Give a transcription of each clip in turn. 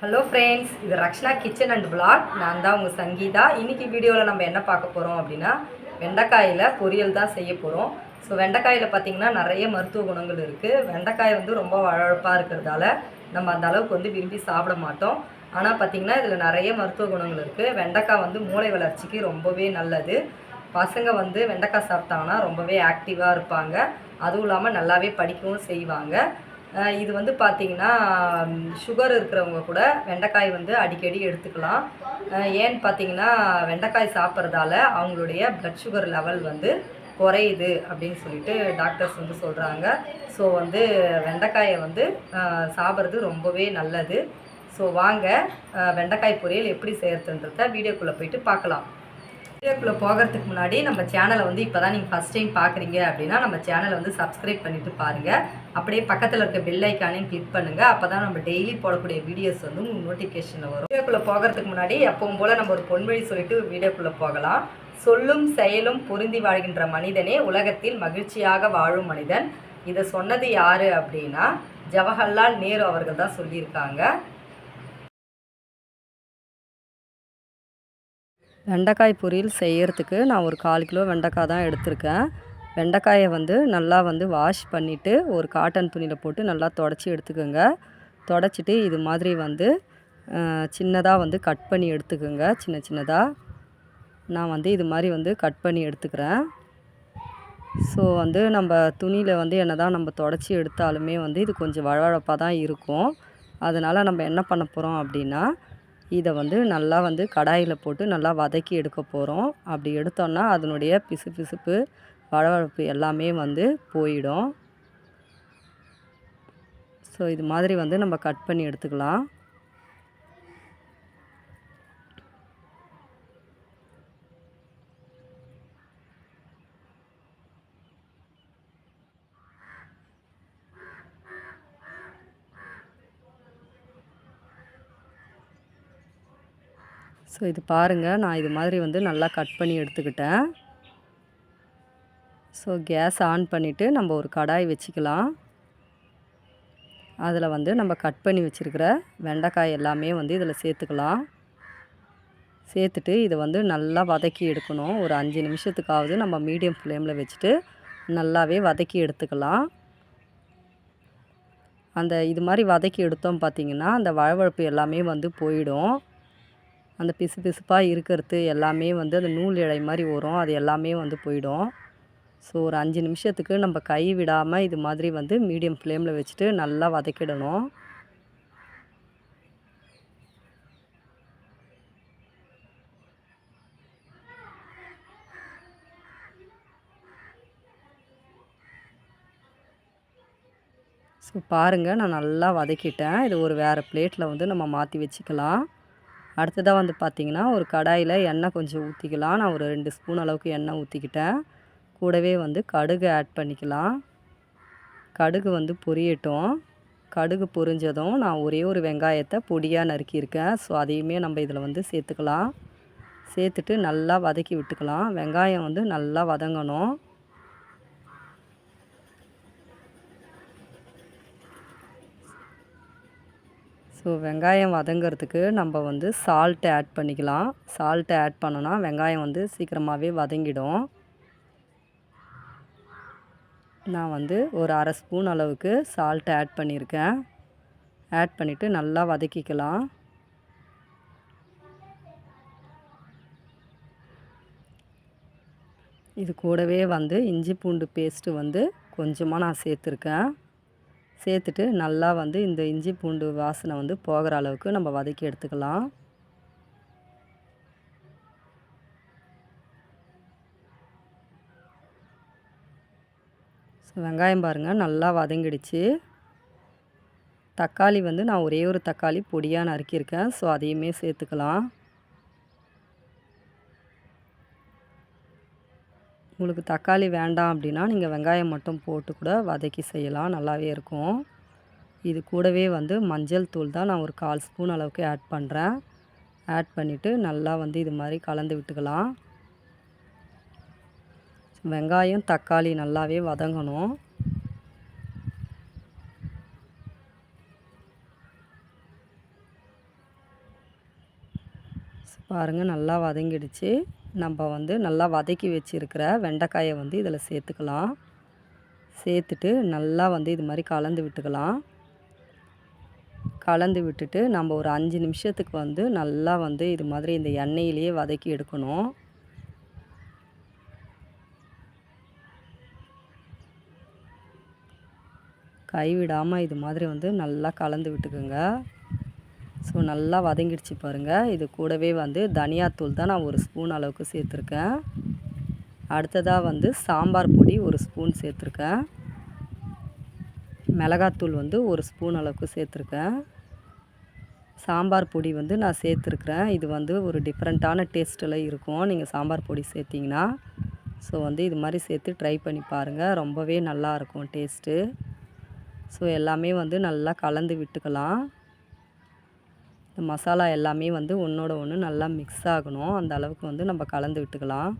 Hello friends இது Rakshana kitchen and black நான் தான் உங்கள் சங்கீதா. இன்றைக்கி வீடியோவில் நம்ம என்ன பார்க்க போகிறோம் அப்படின்னா வெண்டைக்காயில் பொரியல் தான் செய்ய போகிறோம் ஸோ வெண்டைக்காயில் பார்த்தீங்கன்னா நிறைய மருத்துவ குணங்கள் இருக்குது வெண்டைக்காய் வந்து ரொம்ப வழப்பாக இருக்கிறதால நம்ம அந்த அளவுக்கு வந்து விரும்பி சாப்பிட மாட்டோம். ஆனால் பார்த்திங்கன்னா இதில் நிறைய மருத்துவ குணங்கள் இருக்குது வெண்டைக்காய் வந்து மூளை வளர்ச்சிக்கு ரொம்பவே நல்லது. பசங்க வந்து வெண்டைக்காய் சாப்பிட்டாங்கன்னா ரொம்பவே ஆக்டிவாக இருப்பாங்க. அதுவும் இல்லாமல் நல்லாவே படிக்கவும் செய்வாங்க. இது வந்து பார்த்தீங்கன்னா சுகர் இருக்கிறவங்க கூட வெண்டைக்காய் வந்து அடிக்கடி எடுத்துக்கலாம். ஏன்னு பார்த்தீங்கன்னா வெண்டைக்காய் சாப்பிட்றதால அவங்களுடைய ப்ளட் சுகர் லெவல் வந்து குறையுது அப்படின்னு சொல்லிட்டு டாக்டர்ஸ் வந்து சொல்கிறாங்க ஸோ வந்து வெண்டைக்காயை வந்து சாப்பிட்றது ரொம்பவே நல்லது. ஸோ வாங்க வெண்டைக்காய் பொரியல் எப்படி செய்கிறதுன்றத வீடியோக்குள்ளே போயிட்டு பார்க்கலாம். வீடியோக்குள்ளே போகிறதுக்கு முன்னாடி நம்ம சேனலை வந்து இப்போ தான் நீங்கள் ஃபஸ்ட் டைம் பார்க்குறீங்க அப்படின்னா நம்ம சேனலை வந்து சப்ஸ்கிரைப் பண்ணிவிட்டு பாருங்கள் அப்படியே பக்கத்தில் இருக்க பெல் ஐக்கானையும் கிளிக் பண்ணுங்கள் அப்போ தான் நம்ம டெய்லி போடக்கூடிய வீடியோஸ் வந்து உங்களுக்கு நோட்டிஃபிகேஷனில் வரும். வீடியோக்குள்ளே போகிறதுக்கு முன்னாடி எப்பவும் போல் நம்ம ஒரு பொன்வழி சொல்லிட்டு வீடியோக்குள்ளே போகலாம். சொல்லும் செயலும் பொருந்தி வாழ்கின்ற மனிதனே உலகத்தில் மகிழ்ச்சியாக வாழும் மனிதன். இதை சொன்னது யார் அப்படின்னா ஜவஹர்லால் நேரு அவர்கள் தான் சொல்லியிருக்காங்க. வெண்டைக்காய் பொரியல் செய்கிறதுக்கு நான் ஒரு கால் கிலோ வெண்டைக்காய் தான் எடுத்திருக்கேன். வெண்டைக்காயை வந்து நல்லா வந்து வாஷ் பண்ணிவிட்டு ஒரு காட்டன் துணியில் போட்டு நல்லா தொடச்சி எடுத்துக்கோங்க. தொடச்சிட்டு இது மாதிரி வந்து சின்னதாக வந்து கட் பண்ணி எடுத்துக்கோங்க. சின்ன சின்னதாக நான் வந்து இது மாதிரி வந்து கட் பண்ணி எடுத்துக்கிறேன். ஸோ வந்து நம்ம துணியில் வந்து என்ன தான் நம்ம தொடச்சி எடுத்தாலுமே வந்து இது கொஞ்சம் வழவழப்பாக தான் இருக்கும். அதனால் நம்ம என்ன பண்ண போகிறோம் அப்படின்னா இதை வந்து நல்லா வந்து கடாயில் போட்டு நல்லா வதக்கி எடுக்க போகிறோம். அப்படி எடுத்தோன்னா அதனுடைய பிசு பிசுப்பு வழவழப்பு எல்லாமே வந்து போயிடும். ஸோ இது மாதிரி வந்து நம்ம கட் பண்ணி எடுத்துக்கலாம். ஸோ இது பாருங்கள் நான் இது மாதிரி வந்து நல்லா கட் பண்ணி எடுத்துக்கிட்டேன். ஸோ கேஸ் ஆன் பண்ணிவிட்டு நம்ம ஒரு கடாய் வச்சுக்கலாம். அதில் வந்து நம்ம கட் பண்ணி வச்சுருக்கிற வெண்டைக்காய் எல்லாமே வந்து இதில் சேர்த்துக்கலாம். சேர்த்துட்டு இதை வந்து நல்லா வதக்கி எடுக்கணும். ஒரு அஞ்சு நிமிஷத்துக்காவது நம்ம மீடியம் ஃப்ளேமில் வச்சுட்டு நல்லாவே வதக்கி எடுத்துக்கலாம். அந்த இது மாதிரி வதக்கி எடுத்தோம் பார்த்திங்கன்னா அந்த வழவழப்பு எல்லாமே வந்து போயிடும். அந்த பிசு பிசுப்பாக இருக்கிறது எல்லாமே வந்து அந்த நூல் இழை மாதிரி வரும். அது எல்லாமே வந்து போயிடும். ஸோ ஒரு அஞ்சு நிமிஷத்துக்கு நம்ம கை விடாமல் இது மாதிரி வந்து மீடியம் ஃப்ளேமில் வச்சுட்டு நல்லா வதக்கிடணும். ஸோ பாருங்கள் நான் நல்லா வதக்கிட்டேன். இது ஒரு வேறு பிளேட்டில் வந்து நம்ம மாற்றி வச்சுக்கலாம். அடுத்ததாக வந்து பார்த்திங்கன்னா ஒரு கடாயில் எண்ணெய் கொஞ்சம் ஊற்றிக்கலாம் நான் ஒரு ரெண்டு ஸ்பூன் அளவுக்கு எண்ணெய் ஊற்றிக்கிட்டேன் கூடவே வந்து கடுகு ஆட் பண்ணிக்கலாம். கடுகு வந்து பொரியட்டும். கடுகு பொரிஞ்சதும் நான் ஒரே ஒரு வெங்காயத்தை பொடியாக நறுக்கியிருக்கேன். ஸோ அதையுமே நம்ம இதில் வந்து சேர்த்துக்கலாம். சேர்த்துட்டு நல்லா வதக்கி விட்டுக்கலாம். வெங்காயம் வந்து நல்லா வதங்கணும். ஸோ வெங்காயம் வதங்கிறதுக்கு நம்ம வந்து சால்ட்டு ஆட் பண்ணிக்கலாம். சால்ட்டு ஆட் பண்ணோன்னா வெங்காயம் வந்து சீக்கிரமாகவே வதங்கிடும். நான் வந்து ஒரு அரை ஸ்பூன் அளவுக்கு சால்ட்டு ஆட் பண்ணியிருக்கேன். ஆட் பண்ணிவிட்டு நல்லா வதக்கிக்கலாம். இது கூடவே வந்து இஞ்சி பூண்டு பேஸ்ட்டு வந்து கொஞ்சமாக நான் சேர்த்துருக்கேன். சேர்த்துட்டு நல்லா வந்து இந்த இஞ்சி பூண்டு வாசனை வந்து போகிற அளவுக்கு நம்ம வதக்கி எடுத்துக்கலாம். ஸோ வெங்காயம் பாருங்கள் நல்லா வதங்கிடுச்சு. தக்காளி வந்து நான் ஒரே ஒரு தக்காளி பொடியாக நறுக்கியிருக்கேன். ஸோ அதையுமே சேர்த்துக்கலாம். உங்களுக்கு தக்காளி வேண்டாம் அப்படின்னா நீங்கள் வெங்காயம் மட்டும் போட்டு கூட வதக்கி செய்யலாம். நல்லாவே இருக்கும். இது கூடவே வந்து மஞ்சள் தூள் தான் நான் ஒரு கால் ஸ்பூன் அளவுக்கு ஆட் பண்ணுறேன். ஆட் பண்ணிவிட்டு நல்லா வந்து இது மாதிரி கலந்து விட்டுக்கலாம். வெங்காயம் தக்காளி நல்லாவே வதங்கணும். பாருங்கள் நல்லா வதங்கிடுச்சு. நம்ம வந்து நல்லா வதக்கி வச்சுருக்கிற வெண்டைக்காயை வந்து இதில் சேர்த்துக்கலாம். சேர்த்துட்டு நல்லா வந்து இது மாதிரி கலந்து விட்டுக்கலாம். கலந்து விட்டுட்டு நம்ம ஒரு அஞ்சு நிமிஷத்துக்கு வந்து நல்லா வந்து இது மாதிரி இந்த எண்ணெயிலேயே வதக்கி எடுக்கணும். கைவிடாமல் இது மாதிரி வந்து நல்லா கலந்து விட்டுக்குங்க. ஸோ நல்லா வதங்கிடுச்சு பாருங்கள் இது கூடவே வந்து தனியாத்தூள் தான் நான் ஒரு ஸ்பூன் அளவுக்கு சேர்த்துருக்கேன். அடுத்ததாக வந்து சாம்பார் பொடி ஒரு ஸ்பூன் சேர்த்துருக்கேன். மிளகாத்தூள் வந்து ஒரு ஸ்பூன் அளவுக்கு சேர்த்துருக்கேன். சாம்பார் பொடி வந்து நான் சேர்த்துருக்குறேன். இது வந்து ஒரு டிஃப்ரெண்ட்டான டேஸ்ட்டில் இருக்கும். நீங்கள் சாம்பார் பொடி சேர்த்திங்கன்னா. ஸோ வந்து இது மாதிரி சேர்த்து ட்ரை பண்ணி பாருங்கள் ரொம்பவே நல்லாயிருக்கும் டேஸ்ட்டு. ஸோ எல்லாமே வந்து நல்லா கலந்து விட்டுக்கலாம். இந்த மசாலா எல்லாமே வந்து ஒன்றோட ஒன்று நல்லா மிக்ஸ் ஆகணும். அந்த அளவுக்கு வந்து நம்ம கலந்து விட்டுக்கலாம்.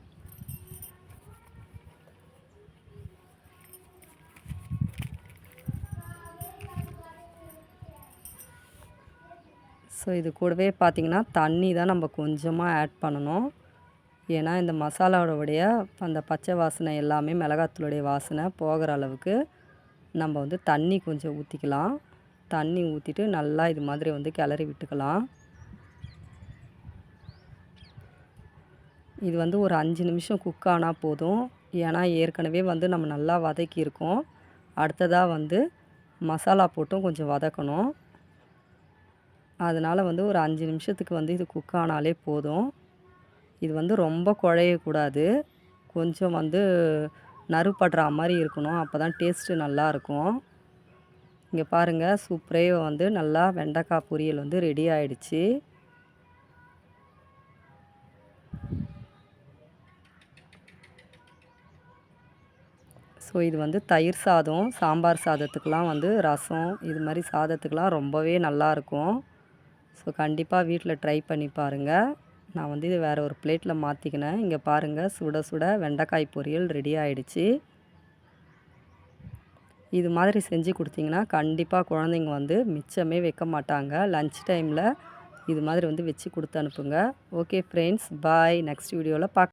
ஸோ இது கூடவே பார்த்திங்கன்னா தண்ணி தான் நம்ம கொஞ்சமாக ஆட் பண்ணணும். ஏன்னா இந்த மசாலாவோடைய அந்த பச்சை வாசனை எல்லாமே மிளகாத்தூளுடைய வாசனை போகிற அளவுக்கு நம்ம வந்து தண்ணி கொஞ்சம் ஊற்றிக்கலாம் தண்ணி ஊற்றிட்டு நல்லா இது மாதிரி வந்து கிளறி விட்டுக்கலாம். இது வந்து ஒரு அஞ்சு நிமிஷம் குக் ஆனால் போதும். ஏன்னா ஏற்கனவே வந்து நம்ம நல்லா வதக்கியிருக்கோம் அடுத்ததாக வந்து மசாலா போட்டும் கொஞ்சம் வதக்கணும். அதனால் வந்து ஒரு அஞ்சு நிமிஷத்துக்கு வந்து இது குக் ஆனாலே போதும். இது வந்து ரொம்ப குழையக்கூடாது. கொஞ்சம் வந்து நறுப்படுற மாதிரி இருக்கணும். அப்போ தான் டேஸ்ட்டு நல்லாயிருக்கும் இங்கே பாருங்கள் சூப்பரே வந்து நல்லா வெண்டைக்காய் பொரியல் வந்து ரெடி ஆயிடுச்சு. ஸோ இது வந்து தயிர் சாதம் சாம்பார் சாதத்துக்கெலாம் வந்து ரசம் இது மாதிரி சாதத்துக்கெலாம் ரொம்பவே நல்லாயிருக்கும். ஸோ கண்டிப்பாக வீட்டில் ட்ரை பண்ணி பாருங்கள் நான் வந்து இது வேறு ஒரு பிளேட்டில் மாற்றிக்கினேன் இங்கே பாருங்கள் சுட சுட வெண்டைக்காய் பொரியல் ரெடி ஆகிடுச்சு இது மாதிரி செஞ்சு கொடுத்தீங்கன்னா கண்டிப்பாக குழந்தைங்க வந்து மிச்சமே வைக்க மாட்டாங்க. லன்ச் டைமில் இது மாதிரி வந்து வச்சு கொடுத்து அனுப்புங்க. ஓகே ஃப்ரெண்ட்ஸ் பாய் நெக்ஸ்ட் வீடியோவில் பார்க்க